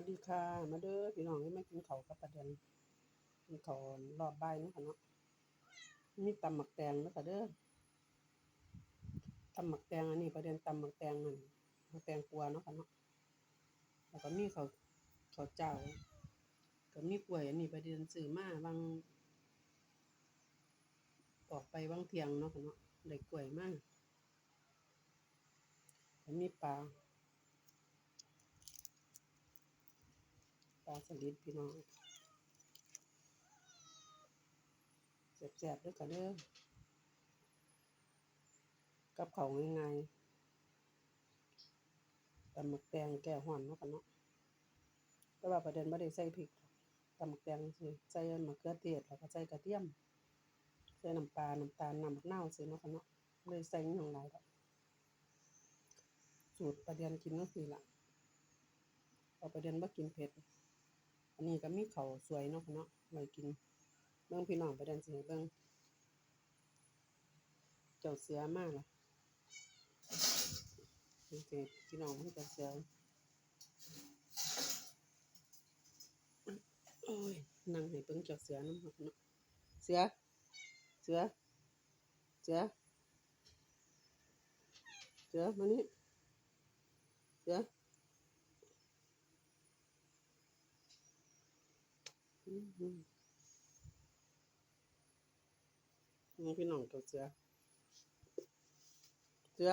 วัสดีค่ะ มาเด้อพี่น้องที่มากินเขากับประเด็นกินข้ารอบใบนาะค่ะเนาะมีตำหมักแตงเนาะค่ะเด้อตำหมักแตงอันนี้ประเด็นตำหมักแตงนั่นหมักแตงกลัวเนาะค่ะเนาะแล้วก็มีเขาวข้าเจ้าก็มีกล้วยอันนี้ประเด็นซื้อมาบางออกไปบางเทียงเนาะค่ะเนาะได้กล้วยมาแล้วมีปลา ปลาสลิดพี่น้องแซ่บๆด้วยกันเด้อกับเขาง่ายๆตำหมึกแตงแก้ห้อนเนาะกันเนาะแต่ว่าประเด็นไม่ได้ใส่พริกตำหมึกแตงสิใส่มะเขือเทศแล้วก็ใส่กระเทียมใส่น้ำปลา น้ำตาล น้ำมะนาวสิเนาะกันเนาะเลยใส่อหย่างไรดอกสูตรประเด็นกินก็คือละเอาประเด็นว่ากินเผ็ด อันนี้ก็มีเขาสวยเนาะค่ะเนาะไว้กินเบิ่งพี่น้องไปดินสิเบิ่งเจ้าเสือมาล่ะนี่สิพี่น้องมันเจ้าเสือโอ้ยนั่งให้เบิ่งเจ้าเสือนำครับเนาะเสือเสือเสือเสือมานี่เสือ อืมอืม นี่พี่น้องตัวเสือ เสือ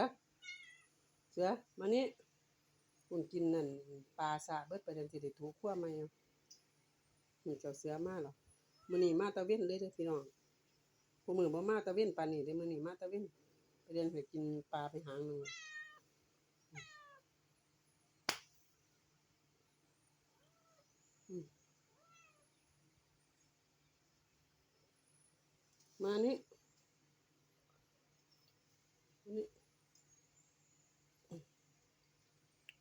เสือ มานี่คุณกินนั่นปลาสาเบิดไปเดินสิได้ถูกขั้วไหมอะนี่เจ้าเสือมาหรอมื้อนี้มาตะเว้นเลยเด้อพี่น้องผู้มือบ่มาตะเว้นปานนี้เด้อมื้อนี้มาตะเว้นไปเดินไปกินปลาไปหางหนึ่งอืม มานี่นี่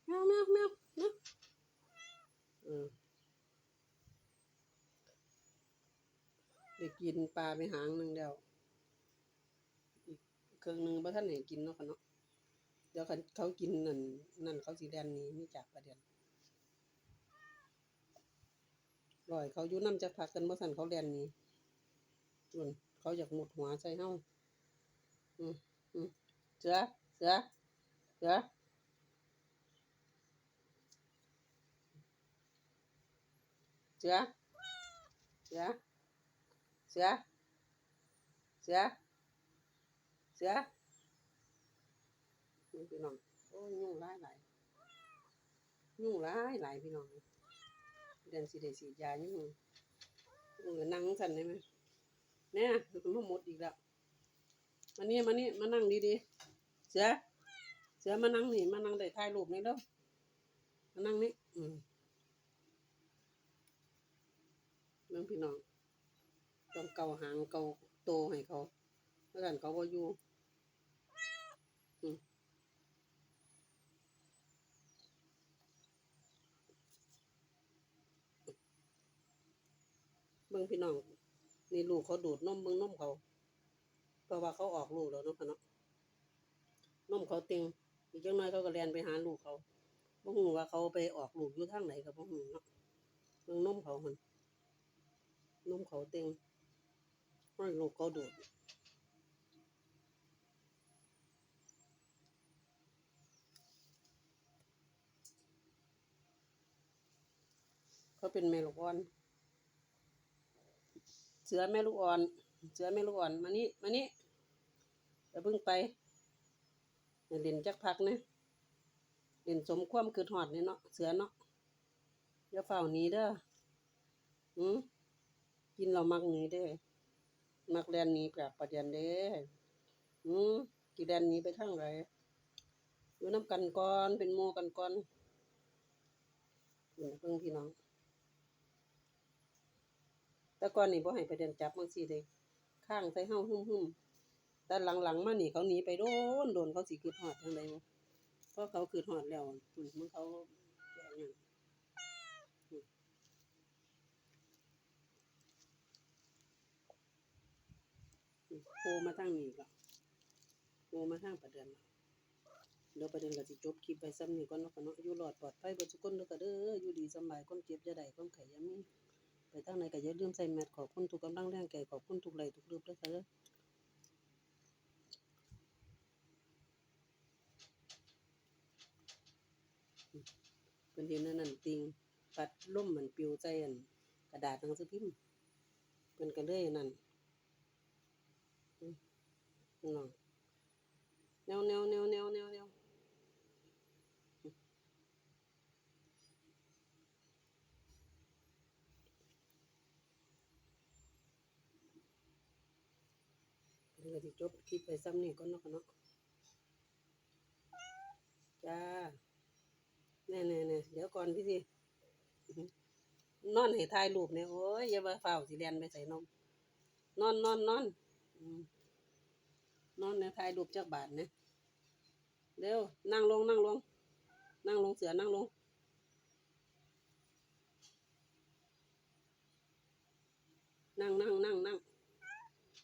แมวแมวแมวแมวเออได้กินปลาไปหางหนึ่งแล้วอีกเครื่องหนึ่งบ่ทันให้กินเนาะค่ะเนาะเดี๋ยวเขากินนั่นนั่นเขาสิแล่นหนี้นี่จากประเด็นรอยเขายู่น้ำจักพักกันบ่ซั่นเขาแล่นหนี้ส่วน เขาอยากหมดหัวใส่เฮาอืมอืมเสือเสือเสือเสือเสือเสือเสือเสือนี่พี่น้องโอ้ยยุ่งหลายหลายยุ่งหลายหลายพี่น้องเดือนสิได้ฉีดยายุ่งเออนั่งสั่นได้ไหม เนี่ยมันมาหมดอีกแล้วมานี่มานี่มานั่งดีๆเสือเสือมานั่งนี่มานั่งได้ถ่ายรูปนี่เด้อมานั่งนี่อืมเรื่องพี่น้องต้องเกาหางเกาโตให้เขาเพราะฉะนั้นเขาก็อยู่อืมเบิ่งพี่น้อง นี่ลูกเขาดูดนมเบิ่งนมเขาเพราะว่าเขาออกลูกแล้วเนาะค่ะเนาะนมเขาเต็งอีกจังน้อยเขาก็แล่นไปหาลูกเขาบ่ฮู้ว่าเขาไปออกลูกอยู่ทางไหนก็บ่ฮู้เนาะเบิ่งนมเขาหั่นนมเขาเต็งให้ลูกเขาดูดเขาเป็นแม่ลูกอน เสือแม่ลูกอ่อน เสือแม่ลูกอ่อนมานี่มานี่อย่าเพิ่งไปให้เล่นจักพักนะเล่นสมความคือหอดนี่เนาะเสือเนาะอย่าเฝ้านี้เด้อหืมกินเรามักหนีเด้อมักแลนนี้จากประเด็นเด้อืมกี่แลนนี้ไปทางไหนอยู่น้ำกันก่อนเป็นโมกันก่อนนี่เพิ่งพี่น้อง แต่ก่อนนี่บ่ให้ไปเดินจับจังซี่เด้ข้างใส่เฮาหึมๆแต่หลังๆมานี่เขาหนีไปโดนโดนเขาสิคิดฮอดจังไดเพราะเขาคิดฮอดแล้วมมันเขาแก่หยังโผล่มาทางนี้ก็โผล่มาทางประเด็นเดี๋ยวประเด็นก็สิจบคลิปไปซ้ำนี่ก่อนเนาะค่ะเนาะอยู่รอดปลอดภัยบ่ทุกคนเด้อค่ะเด้ออยู่ดีสบายความเจ็บอย่าได้ความไข้ย่ามี ไปทางไหนก็อย่าลืมใส่แมสขอบคุณทุกกำลังแรงใจขอบคุณทุกไลค์ทุกรูปเด้อค่ะเด้อเพิ่นเห็นอันนั่นติงปัดล่มเหมันปิวใจอันกระดาษหนังสือพิมพ์เพิ่นก็เลยนั่นอืมน้องแนวแนวแนวแนวแนวแนว เพิ่นก็สิจบคลิปไปซ้ำนี่ก่อนเนาะค่ะเนาะจ้าแน่ๆๆเดี๋ยวก่อนพี่สินอนให้ถ่ายรูปเนี่ยโอ้ยอย่ามาเฝ้าสิเรียนไปใส่นมนอนนอนนอนนอนเนี่ยถ่ายรูปจักบาทเนี่ยเร็วนั่งลงนั่งลง นั่งลงเสือนั่งลงนั่งนั่งนั่งนั่ง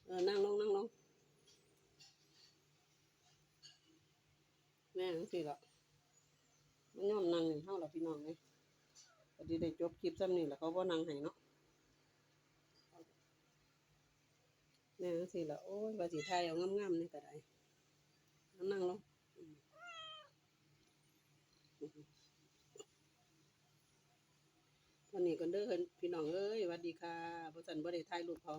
เออนั่งลงนั่งลง ม่จังสิละมันยอมนั่งให้เฮาล่ะพี่น้องเอ้ยพอดีได้จบคลิปซ้ำนี่แหละเขาบ่นั่งให้เนาะแม่จังซี่ละโอ้ยว่าสิถ่ายเอางามๆนี่ก็ได้นั่งลงอืมตอนนี้ก็เด้อพี่น้องเอ้ยหวัดดีค่ะบ่ซั่นบ่ได้ถ่ายรูปเขา